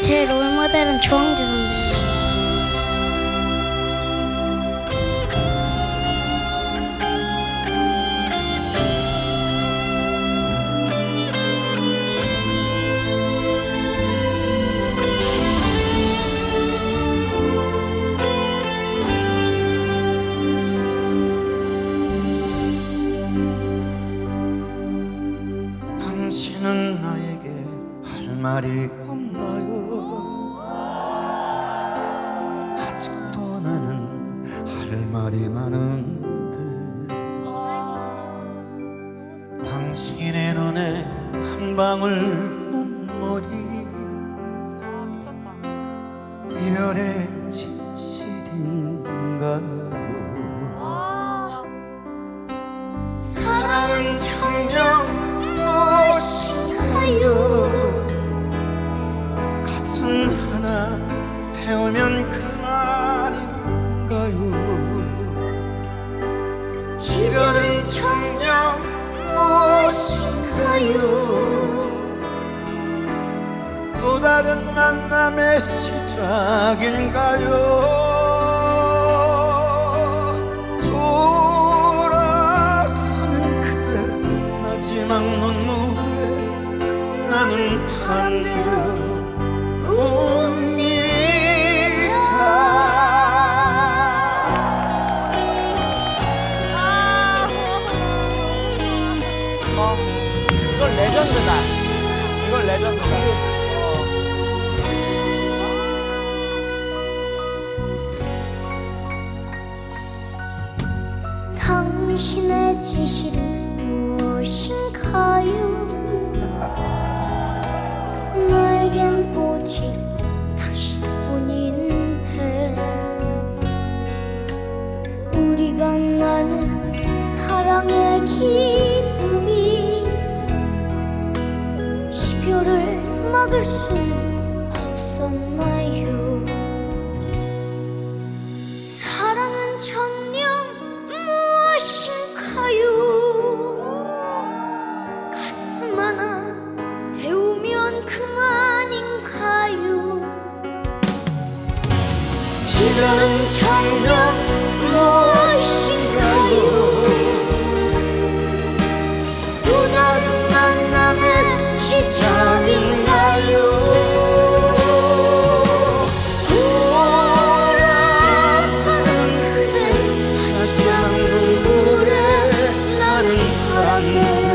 제 롤모델은 조항주 선생 말이 없나요? 아직도 나는 할 말이 많은데 당신의 눈에 한 방울 무엇인가요? 또 다른 만남의 시작인가요? 돌아서는 그대 마지막 눈물에 나는 웁니다 어, 레전드다. 이걸 레전드다. 어. 당신의 진실은 무엇인가요? 나에겐 오직 당신뿐인데 우리가 나눈 사랑의 기 이별을 막을 수는 없었나요? 사랑은 정녕 무엇인가요? 가슴 하나 태우면 그만인가요? 이별은 청명 무엇인가요? 한